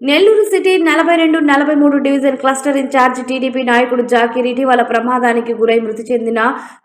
Nellore city నలభై రెండు నలభై మూడు డివిజన్ క్లస్టర్ ఇన్ఛార్జ్ టీడీపీ నాయకుడు జాకీర్ ఇటీవల ప్రమాదానికి గురై మృతి చెందిన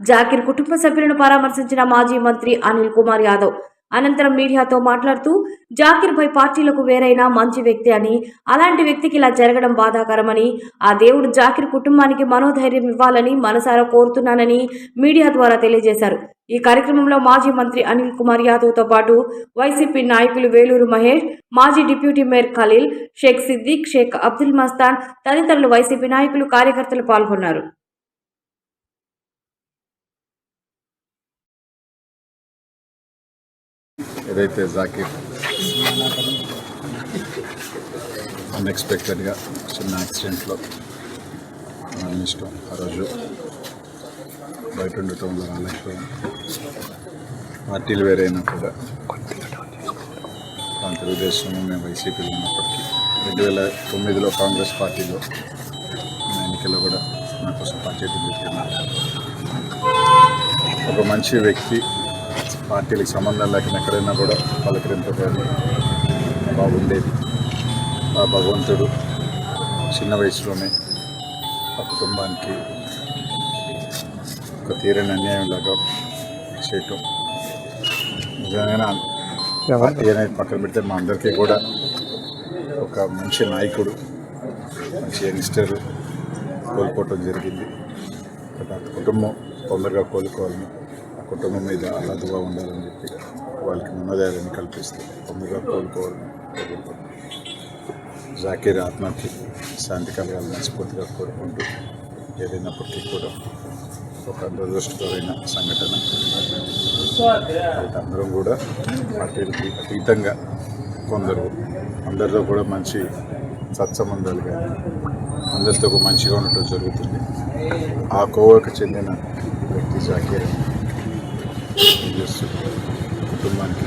జాకీర్ కుటుంబ సభ్యులను పరామర్శించిన మాజీ మంత్రి అనిల్ కుమార్ యాదవ్. అనంతరం మీడియాతో మాట్లాడుతూ జాకీర్పై పార్టీలకు వేరైనా మంచి వ్యక్తి అని అలాంటి వ్యక్తికి ఇలా జరగడం బాధాకరమని ఆ దేవుడు జాకీర్ కుటుంబానికి మనోధైర్యం ఇవ్వాలని మనసారా కోరుతున్నానని మీడియా ద్వారా తెలియజేశారు. ఈ కార్యక్రమంలో మాజీ మంత్రి అనిల్ కుమార్ యాదవ్తో పాటు వైసీపీ నాయకులు వేలూరు మహేష్ మాజీ డిప్యూటీ మేయర్ ఖలీల్ షేక్ సిద్దిక్ షేక్ అబ్దుల్ మస్తాన్ తదితరులు వైసీపీ నాయకులు కార్యకర్తలు పాల్గొన్నారు. ఏదైతే జాకిర్ అన్ఎక్స్పెక్టెడ్గా చిన్న యాక్సిడెంట్లో మరణిష్టం ఆ రోజు బయట ఉండటంలో రాలేకపోయాం పార్టీలు వేరైనా కూడా మన తెలుగుదేశం మేము వైసీపీలో ఉన్నప్పటికీ రెండు వేల తొమ్మిదిలో కాంగ్రెస్ పార్టీలో ఎన్నికల్లో కూడా నా కోసం పనిచేయడం ఒక మంచి వ్యక్తి పార్టీలకు సంబంధం లేకుండా ఎక్కడైనా కూడా పలకరింపగానే బాగుండేది. ఆ భగవంతుడు చిన్న వయసులోనే ఆ కుటుంబానికి ఒక తీరని అన్యాయం లాగా చేయటం. నిజంగా పార్టీ అనేది పక్కన పెడితే మా అందరికీ కూడా ఒక మంచి నాయకుడు మంచి యంగ్స్టర్ కోల్పోవటం జరిగింది. కుటుంబం తొందరగా కోలుకోవాలని కుటుంబం మీద అల్లదుగా ఉండాలని చెప్పి వాళ్ళకి మనోధైర్యాన్ని కల్పిస్తూ తొందరగా కోలుకోవాలని జాకీర్ ఆత్మకి శాంతి కలగాలని మనస్ఫూర్తిగా కోరుకుంటూ ఏదైనప్పటికీ కూడా ఒక దురదృష్టకరమైన సంఘటన. అందరం కూడా పార్టీలకి అతీతంగా కొందరు అందరితో కూడా మంచి సత్సంబంధాలు కానీ అందరితో మంచిగా ఉండటం జరుగుతుంది. ఆ కోవకు చెందిన వ్యక్తి జాకీర్ కుటుంబానికి